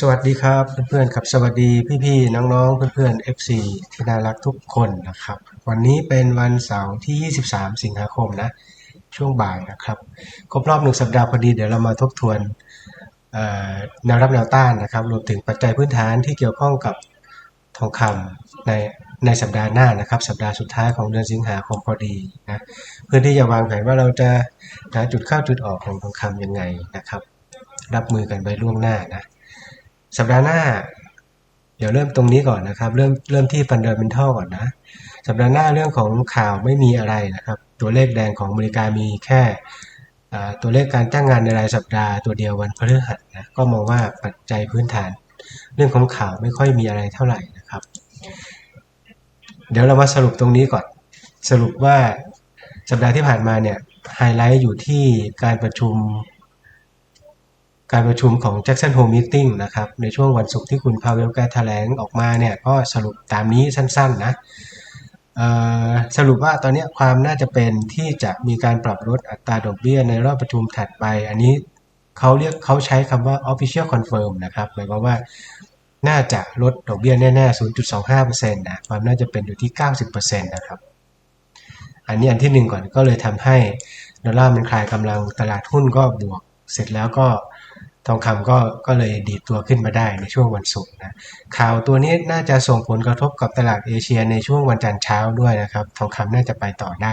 สวัสดีครับเพื่อนๆครับสวัสดีพี่ๆน้องๆเพื่อนๆ FC ที่น่ารักทุกคนนะครับ วันนี้เป็นวันเสาร์ที่ 23 สิงหาคมนะ ช่วงบ่ายนะครับ ครบรอบหนึ่งสัปดาห์พอดีเดี๋ยวเรามาทบทวนแนวรับแนวต้านนะครับ รวมถึงปัจจัยพื้นฐานที่เกี่ยวข้องกับทองคำในในสัปดาห์หน้านะครับ สัปดาห์สุดท้ายของเดือนสิงหาคมพอดีนะเพื่อที่จะวางแผนว่าเราจะหาจุดเข้าจุดออกของทองคำยังไงนะครับ รับมือกันไปล่วงหน้านะ สัปดาห์หน้า เดี๋ยวเริ่มตรงนี้ก่อนนะครับ เริ่มเริ่มที่ fundamental ก่อนนะ สัปดาห์หน้าเรื่องของข่าวไม่มีอะไรนะครับ ตัวเลขแดงของอเมริกามีแค่ตัวเลขการจ้างงานในรายสัปดาห์ตัวเดียววันพฤหัสนะก็มองว่าปัจจัยพื้นฐาน เรื่องของข่าวไม่ค่อยมีอะไรเท่าไหร่นะครับ เดี๋ยวเรามาสรุปตรงนี้ก่อน สรุปว่าสัปดาห์ที่ผ่านมาเนี่ยไฮไลท์อยู่ที่การประชุม การประชุมของ Jackson Hole Meeting นะครับ ในช่วงวันศุกร์ที่คุณพาเวลแกแถลงออกมาเนี่ยก็สรุปตามนี้สั้นๆนะสรุปว่าตอนนี้ความน่าจะเป็นที่จะมีการปรับลดอัตราดอกเบี้ยในรอบประชุมถัดไป อันนี้เขาเรียกเขาใช้คำว่า official confirm นะครับหมายความว่าน่าจะลดดอกเบี้ยแน่ๆ 0.25%นะความน่าจะเป็นอยู่ที่ 90%นะครับ อันนี้อันที่หนึ่งก่อนก็เลยทำให้ดอลลาร์มันคลายกำลังตลาดหุ้นก็บวก เสร็จแล้วก็ ทองคำก็ก็เลยดีดตัวขึ้นมาได้ในช่วงวันศุกร์นะข่าวตัวนี้น่าจะส่งผลกระทบกับตลาดเอเชียในช่วงวันจันทร์เช้าด้วยนะครับ ทองคำน่าจะไปต่อได้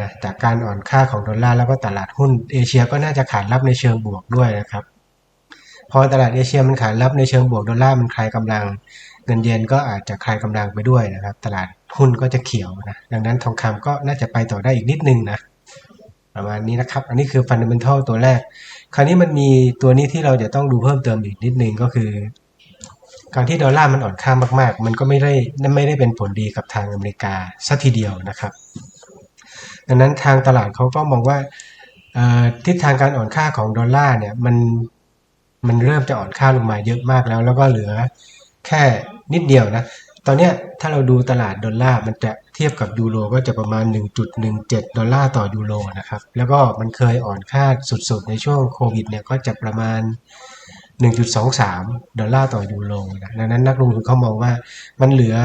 นะจากการอ่อนค่าของดอลลาร์แล้วก็ตลาดหุ้นเอเชียก็น่าจะขานรับในเชิงบวกด้วยนะครับ พอตลาดเอเชียมันขานรับในเชิงบวกดอลลาร์มันคลายกำลัง เงินเยนก็อาจจะคลายกำลังไปด้วยนะครับ ตลาดหุ้นก็จะเขียวนะดังนั้นทองคำก็น่าจะไปต่อได้อีกนิดนึงนะประมาณนี้นะครับ อันนี้คือฟันเดเมนทัลตัวแรก คราวนี้มันมีตัวนี้ที่เราจะต้องดูเพิ่มเติมอีกนิดนึงก็คือ การที่ดอลลาร์มันอ่อนค่ามาก ๆ มันก็ไม่ได้ไม่ได้เป็นผลดีกับทางอเมริกาสัทีเดียวนะครับ ดังนั้นทางตลาดเขาก็มองว่าทิศทางการอ่อนค่าของดอลลาร์เนี่ยมันมันเริ่มจะอ่อนค่าลงมาเยอะมากแล้ว แล้วก็เหลือแค่นิดเดียวนะ ตอนเนี้ยถ้าเราดูตลาดดอลลาร์มันจะ ทียบกับยูโรก็จะประมาณ 1.17 ดอลลาร์ต่อยูโรนะครับ แล้วก็มันเคยอ่อนค่าสุดๆ ในช่วงโควิดเนี่ยก็จะประมาณ 1.23 ดอลลาร์ต่อยูโรนะดังนั้นนักลงทุนเขามองว่ามันเหลือ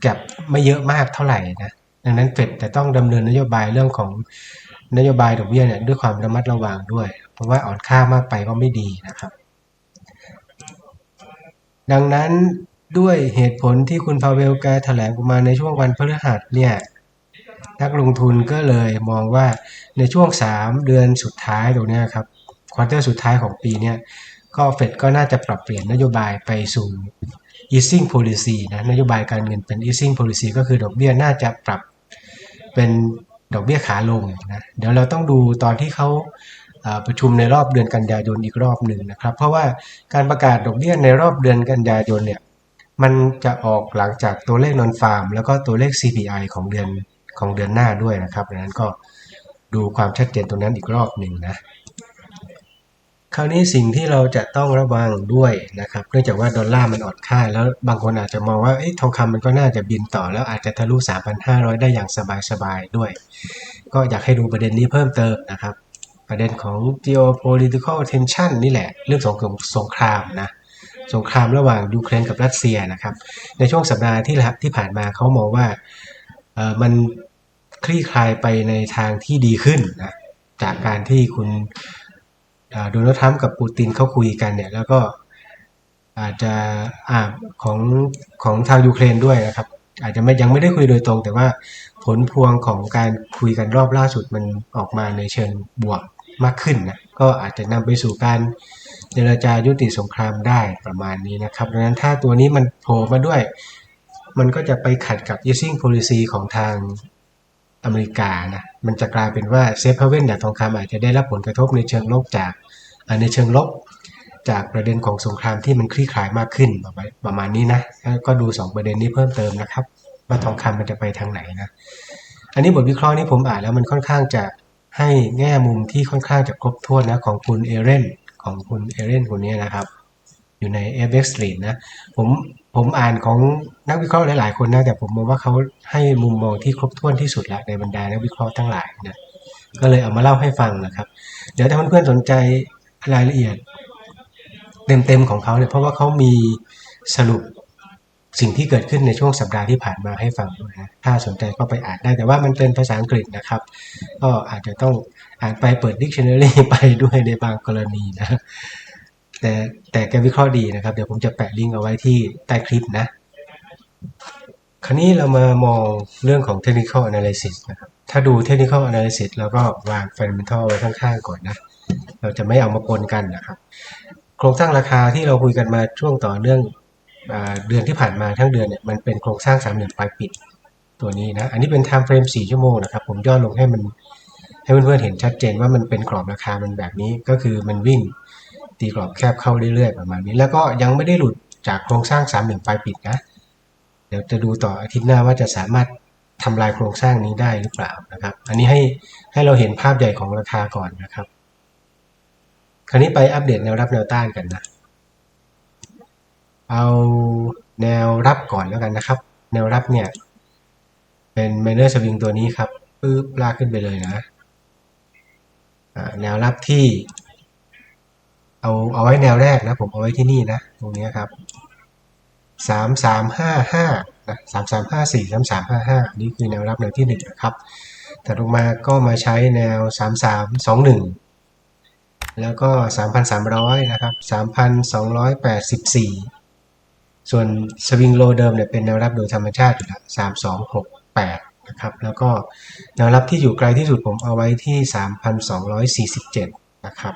แก็บไม่เยอะมากเท่าไหร่นะ ดังนั้นเฟดจะต้องดำเนินนโยบายเรื่องของนโยบายดอกเบี้ยเนี่ยด้วยความระมัดระวังด้วย เพราะว่าอ่อนค่ามากไปก็ไม่ดีนะครับ ดังนั้น ด้วยเหตุผลที่คุณพาเวลแกแถลงออกมาในช่วงวันพฤหัสเนี่ยนักลงทุนก็เลยมองว่าในช่วง 3 เดือนสุดท้ายตรงนี้ครับควอเตอร์สุดท้ายของปีเนี่ยก็เฟดก็น่าจะปรับเปลี่ยนนโยบายไปสู่ easing policy นะนโยบายการเงินเป็น easing policy ก็คือดอกเบี้ยน่าจะปรับเป็นดอกเบี้ยขาลงนะเดี๋ยวเราต้องดูตอนที่เขาประชุมในรอบเดือนกันยายนอีกรอบหนึ่งนะครับ เพราะว่าการประกาศดอกเบี้ยในรอบเดือนกันยายนเนี่ย มันจะออกหลังจากตัวเลขนอนฟาร์มแล้วก็ตัวเลข CPI ของเดือนของเดือนหน้าด้วยนะครับดังนั้นก็ดูความชัดเจนตรงนั้นอีกรอบหนึ่งนะ คราวนี้สิ่งที่เราจะต้องระวังด้วยนะครับ เนื่องจากว่าดอลลาร์มันอ่อนค่า แล้วบางคนอาจจะมองว่าเอ๊ะทองคำมันก็น่าจะบินต่อ แล้วอาจจะทะลุ 3,500 ได้อย่างสบายๆด้วย ก็อยากให้ดูประเด็นนี้เพิ่มเติมนะครับ ประเด็นของ geopolitical tension นี่แหละ เรื่องสงครามสงครามนะ สงครามระหว่างยูเครนกับรัสเซียนะครับ ในช่วงสัปดาห์ที่ที่ผ่านมาเขามองว่าเออมันคลี่คลายไปในทางที่ดีขึ้นนะจากการที่คุณโดนัลด์ทรัมป์กับปูตินเขาคุยกันเนี่ยแล้วก็อาจจะอ่าของของทางยูเครนด้วยนะครับ อาจจะไม่ยังไม่ได้คุยโดยตรง แต่ว่าผลพวงของการคุยกันรอบล่าสุดมันออกมาในเชิงบวกมากขึ้นนะก็อาจจะนำไปสู่การ เจรจายุติสงครามได้ประมาณนี้นะครับดังนั้นถ้าตัวนี้มันโผล่มาด้วย มันก็จะไปขัดกับ easing policy ของทางอเมริกานะมันจะกลายเป็นว่าเซฟเ a เว่นอย่างทองคำอาจจะได้รับผลกระทบในเชิงลบจากในเชิงลบจากประเด็นของสงครามที่มันคลี่คลายมากขึ้นประมาณนี้นะก็ดู 2 ประเด็นนี้เพิ่มเติมนะครับว่าทองคำมันจะไปทางไหนนะอันนี้บทวิเคราะห์นี้ผมอ่านแล้วมันค่อนข้างจะให้แง่มุมที่ค่อนข้างจะครบถ้วนนะของคุณเอเรน ของคุณเอเรนคนนี้นะครับ อยู่ใน f x Street นะ ผมผมอ่านของนักวิเคราะห์หลาย ๆ คนนะ แต่ผมมองว่าเขาให้มุมมองที่ครบถ้วนที่สุดละในบรรดานักวิเคราะห์ทั้งหลายนะก็เลยเอามาเล่าให้ฟังนะครับ เดี๋ยวถ้าเพื่อนๆสนใจรายละเอียดเต็มๆของเขาเนี่ยเพราะว่าเขามีสรุป สิ่งที่เกิดขึ้นในช่วงสัปดาห์ที่ผ่านมาให้ฟังด้วยนะ ถ้าสนใจก็ไปอ่านได้ แต่ว่ามันเป็นภาษาอังกฤษนะครับ ก็อาจจะต้องอ่านไปเปิด dictionary ไปด้วยในบางกรณีนะ แต่แต่แกวิเคราะห์ดีนะครับ เดี๋ยวผมจะแปะลิงก์เอาไว้ที่ใต้คลิปนะ คราวนี้เรามามองเรื่องของ technical analysis นะครับ ถ้าดู technical analysis เราก็วาง fundamental ไว้ข้างๆก่อนนะ เราจะไม่เอามาปนกันนะครับ โครงสร้างราคาที่เราคุยกันมาช่วงต่อเนื่อง เดือนที่ผ่านมาทั้งเดือนเนี่ยมันเป็นโครงสร้างสามเหลี่ยมปลายปิดตัวนี้นะ อันนี้เป็น time frame 4ชั่วโมงนะครับ ผมย่อลงให้มันให้เพื่อนๆเห็นชัดเจนว่ามันเป็นกรอบราคามันแบบนี้ก็คือมันวิ่งตีกรอบแคบเข้าเรื่อยๆประมาณนี้ แล้วก็ยังไม่ได้หลุดจากโครงสร้างสามเหลี่ยมปลายปิดนะ เดี๋ยวจะดูต่ออาทิตย์หน้าว่าจะสามารถทำลายโครงสร้างนี้ได้หรือเปล่านะครับ อันนี้ให้ให้เราเห็นภาพใหญ่ของราคาก่อนนะครับ คราวนี้ไปอัปเดตแนวรับแนวต้านกันนะ เอาแนวรับก่อนแล้วกันนะครับ แนวรับเนี่ย เป็นเมเนอร์สวิงตัวนี้ครับปึ๊บลากขึ้นไปเลยนะแนวรับที่ เอาเอาไว้แนวแรกนะ ผมเอาไว้ที่นี่นะ ตรงนี้ครับสามสามห้าห้านะสามสามห้าสี่สามสามห้าห้านี่คือแนวรับแนวที่หนึ่งนะครับแต่ลงมาก็มาใช้แนวสามสามสองหนึ่งแล้วก็สามพันสามร้อยนะครับสามพันสองร้อยแปดสิบสี่ ส่วนสวิงโลเดิมเนี่ยเป็นแนวรับโดยธรรมชาติอยู่แล้วสามสองหกแปดนะครับแล้วก็แนวรับที่อยู่ไกลที่สุดผมเอาไว้ที่สามพันสองร้อยสี่สิบเจ็ดนะครับ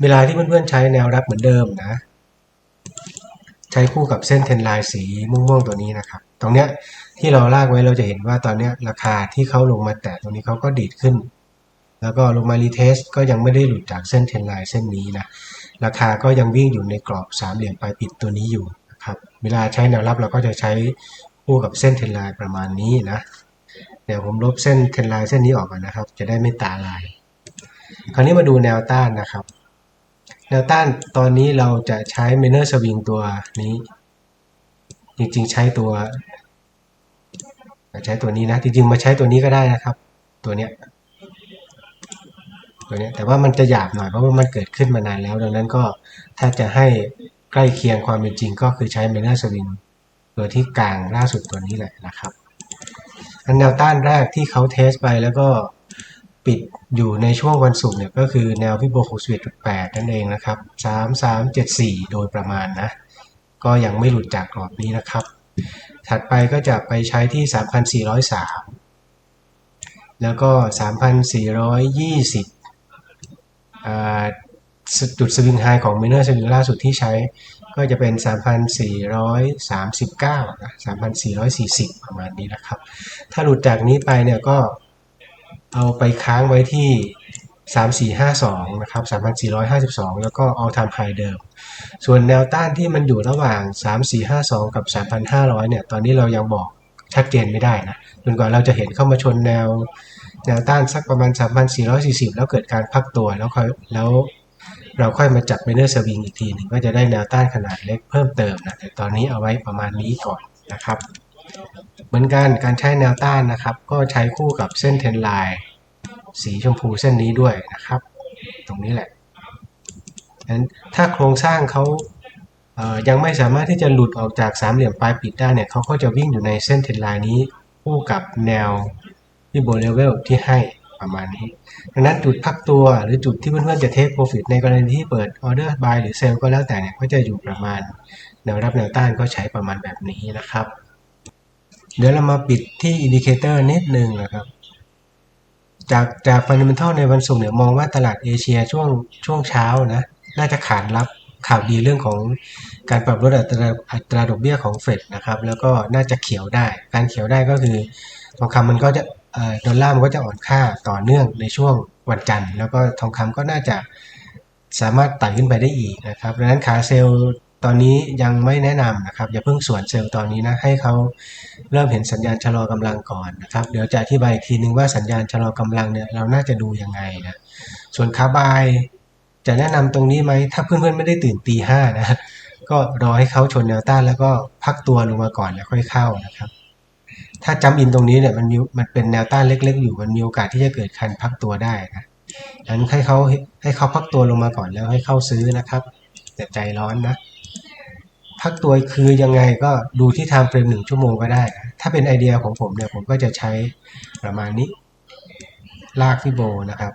เวลาที่เพื่อนๆใช้แนวรับเหมือนเดิมนะ ใช้คู่กับเส้นเทนไลน์สีม่วงๆตัวนี้นะครับ ตรงเนี้ยที่เราลากไว้เราจะเห็นว่าตอนเนี้ยราคาที่เขาลงมาแตะตรงนี้เขาก็ดีดขึ้น แล้วก็ลงมารีเทสก็ยังไม่ได้หลุดจากเส้นเทนไลน์เส้นนี้นะ ราคาก็ยังวิ่งอยู่ในกรอบสามเหลี่ยมปลายปิดตัวนี้อยู่ ครับ เวลาใช้แนวรับเราก็จะใช้คู่กับเส้นเทนไลน์ประมาณนี้นะ เดี๋ยวผมลบเส้นเทนไลน์เส้นนี้ออกก่อนนะครับ จะได้ไม่ตาลาย คราวนี้มาดูแนวต้านนะครับ แนวต้านตอนนี้เราจะใช้เมเนอร์สวิงตัวนี้ จริงๆใช้ตัวใช้ตัวนี้นะจริงๆมาใช้ตัวนี้ก็ได้นะครับ ตัวเนี้ยตัวเนี้ยแต่ว่ามันจะหยาบหน่อยเพราะว่ามันเกิดขึ้นมานานแล้ว ดังนั้นก็ถ้าจะให้ ใกล้เคียงความเป็นจริงก็คือใช้เมเนอร์สวิงตัวที่กลางล่าสุดตัวนี้แหละนะครับ อันแนวต้านแรกที่เขาเทสไปแล้วก็ปิดอยู่ในช่วงวันศุกร์เนี่ยก็คือแนวพิโบ61.8นั่นเองนะครับ3374โดยประมาณนะ ก็ยังไม่หลุดจากกรอบนี้นะครับ ถัดไปก็จะไปใช้ที่3,403แล้วก็3,420 จุดสวิงไฮของเมเนอร์สวิงล่าสุดที่ใช้ก็จะเป็น 3,439นะ3,440 ประมาณนี้นะครับ ถ้าหลุดจากนี้ไปเนี่ยก็เอาไปค้างไว้ที่ 3452 นะครับ 3452 แล้วก็ all time high เดิม ส่วนแนวต้านที่มันอยู่ระหว่าง 3452 กับ 3,500 เนี่ย ตอนนี้เรายังบอกชัดเจนไม่ได้นะ จนกว่าเราจะเห็นเข้ามาชนแนวแนวต้านสักประมาณ 3,440 แล้วเกิดการพักตัวแล้วค่อยแล้ว เราค่อยมาจับเมเนอร์สวิงอีกทีหนึ่งก็จะได้แนวต้านขนาดเล็กเพิ่มเติมนะแต่ตอนนี้เอาไว้ประมาณนี้ก่อนนะครับ เหมือนกันการใช้แนวต้านนะครับ ก็ใช้คู่กับเส้นเทนไลน์สีชมพูเส้นนี้ด้วยนะครับ ตรงนี้แหละนั้นถ้าโครงสร้างเขาเยังไม่สามารถที่จะหลุดออกจากสามเหลี่ยมปลายปิดได้เนี่ยเขาก็จะวิ่งอยู่ในเส้นเทนไลน์นี้คู่กับแนวที่โบเลเวลที่ให้ ประมาณนี้ ดังนั้นจุดพักตัวหรือจุดที่เพื่อนๆจะเทคโปรฟิตในกรณีที่เปิดออเดอร์บายหรือเซลก็แล้วแต่เนี่ยก็จะอยู่ประมาณแนวรับแนวต้านก็ใช้ประมาณแบบนี้นะครับ เดี๋ยวเรามาปิดที่อินดิเคเตอร์นิดนึงนะครับจากจากฟันเดเมนทัลในวันศุกร์เนี่ยมองว่าตลาดเอเชียช่วงช่วงเช้านะน่าจะขานรับข่าวดีเรื่องของการปรับลดอัตราอัตราดอกเบี้ยของเฟดนะครับแล้วก็น่าจะเขียวได้ การเขียวได้ก็คือทองคำมันก็จะ ดอลลาร์มันก็จะอ่อนค่าต่อเนื่องในช่วงวันจันทร์แล้วก็ทองคำก็น่าจะสามารถไต่ขึ้นไปได้อีกนะครับดังนั้นขาเซลล์ตอนนี้ยังไม่แนะนำนะครับ อย่าเพิ่งส่วนเซลล์ตอนนี้นะ ให้เขาเริ่มเห็นสัญญาณชะลอกำลังก่อนนะครับ เดี๋ยวจะอธิบายอีกทีนึงว่าสัญญาณชะลอกำลังเนี่ยเราน่าจะดูยังไงนะส่วนคาบายจะแนะนำตรงนี้ไหมถ้าเพื่อนๆไม่ได้ตื่นตีห้านะก็รอให้เขาชนแนวต้านแล้วก็พักตัวลงมาก่อนแล้วค่อยเข้านะครับ ถ้าจำอินตรงนี้เนี่ยมันมีมันเป็นแนวต้านเล็ก ๆ อยู่มันมีโอกาสที่จะเกิดคันพักตัวได้นะงนั้นให้เขาให้เขาพักตัวลงมาก่อนแล้วให้เข้าซื้อนะครับแต่ใจร้อนนะพักตัวคือยังไงก็ดูที่ไทม์เฟรมหนึ่งชั่วโมงก็ได้ ถ้าเป็นไอเดียของผมเนี่ยผมก็จะใช้ประมาณนี้ ลากฟิโบนะครับ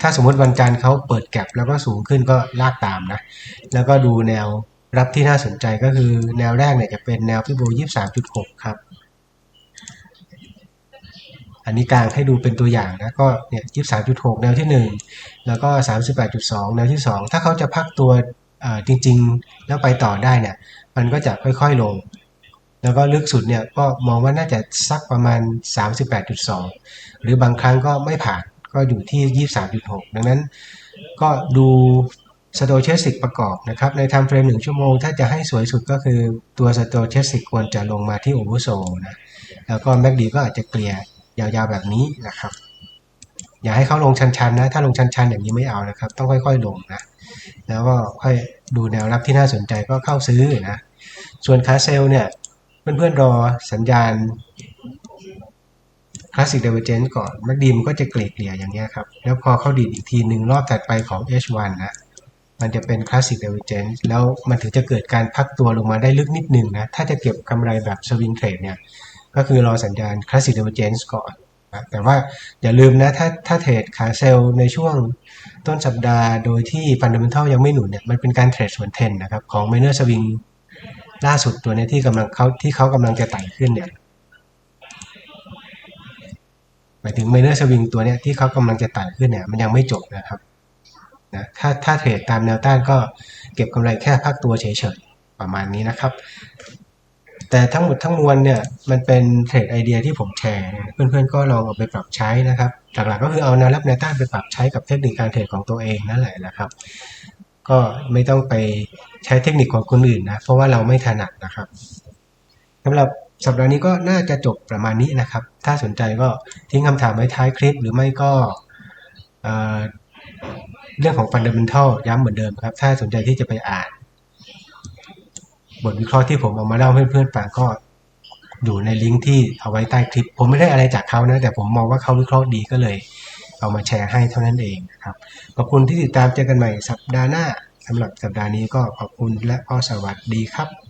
ถ้าสมมติวันจันทร์เขาเปิดแก็บแล้วก็สูงขึ้นก็ลากตามนะ แล้วก็ดูแนวรับที่น่าสนใจก็คือแนวแรกเนี่ยจะเป็นแนวฟิโบ 23.6 ครับ อันนี้กลางให้ดูเป็นตัวอย่างนะก็เนี่ย23.6แนวที่ 1 แล้วก็ 38.2 แนวที่ 2 ถ้าเขาจะพักตัวจริง ๆ แล้วไปต่อได้เนี่ยมันก็จะค่อยๆลง แล้วก็ลึกสุดเนี่ยก็มองว่าน่าจะสักประมาณ 38.2 หรือบางครั้งก็ไม่ผ่านก็อยู่ที่ 23.6 ดังนั้นก็ดูสโตเชสิกประกอบนะครับในทม์เฟรมหนึ่งชั่วโมง ถ้าจะให้สวยสุดก็คือตัวสโตเชสิกควรจะลงมาที่โอเวอร์โซนะแล้วก็แม็กดีก็อาจจะเกลี่ย ยาวๆแบบนี้นะครับ อย่าให้เขาลงชันๆนะ ถ้าลงชันๆอย่างนี้ไม่เอานะครับ ต้องค่อยๆลงนะแล้วก็ค่อยดูแนวรับที่น่าสนใจก็เข้าซื้อนะส่วนคาเซลเนี่ยเพื่อนๆรอสัญญาณคลาสสิกเดเวอร์เจนก่อนแมกดีมก็จะเกลี่ยเกลี่ยอย่างเงี้ยครับ แล้วพอเข้าดีดอีกทีหนึ่งรอบถัดไปของ H1 นะ มันจะเป็นคลาสสิกเดเวอร์เจนแล้วมันถึงจะเกิดการพักตัวลงมาได้ลึกนิดหนึ่งนะ ถ้าจะเก็บกำไรแบบสวิงเทรดเนี่ย ก็คือรอสัญญาณคลาสสิกเดเวอร์เจนก่อนนะแต่ว่าอย่าลืมนะ ถ้าถ้าเทรดขาเซลล์ในช่วงต้นสัปดาห์โดยที่ฟันเดเมนทัลยังไม่หนุนเนี่ยมันเป็นการเทรดส่วนเทนนะครับ ของไมเนอร์สวิงล่าสุดตัวนี้ที่กำลังเขาที่เขากำลังจะไต่ขึ้นเนี่ยหมายถึงไมเนอร์สวิงตัวเนี้ยที่เขากำลังจะไต่ขึ้นเนี่ยมันยังไม่จบนะครับนะถ้าถ้าเทรดตามแนวต้านก็เก็บกำไรแค่พักตัวเฉยๆ ประมาณนี้นะครับ แต่ทั้งหมดทั้งมวลเนี่ยมันเป็นเทรดไอเดียที่ผมแชร์ เพื่อนๆก็ลองเอาไปปรับใช้นะครับหลักๆก็คือเอาแนวรับแนวต้านไปปรับใช้กับเทคนิคการเทรดของตัวเองนั่นแหละนะครับ ก็ไม่ต้องไปใช้เทคนิคของคนอื่นนะเพราะว่าเราไม่ถนัดนะครับสำหรับสัปดาห์นี้ก็น่าจะจบประมาณนี้นะครับ ถ้าสนใจก็ทิ้งคำถามไว้ท้ายคลิป หรือไม่ก็เรื่องของ Fundamental ย้ำเหมือนเดิมครับ ถ้าสนใจที่จะไปอ่าน บทวิเคราะห์ที่ผมเอามาเล่าให้เพื่อนๆฟังก็อยู่ในลิงก์ที่เอาไว้ใต้คลิป ผมไม่ได้อะไรจากเขานะ แต่ผมมองว่าเขาวิเคราะห์ดีก็เลย เอามาแชร์ให้เท่านั้นเองนะครับ ขอบคุณที่ติดตามเจอกันใหม่สัปดาห์หน้าสำหรับสัปดาห์นี้ก็ขอบคุณและก็สวัสดีครับ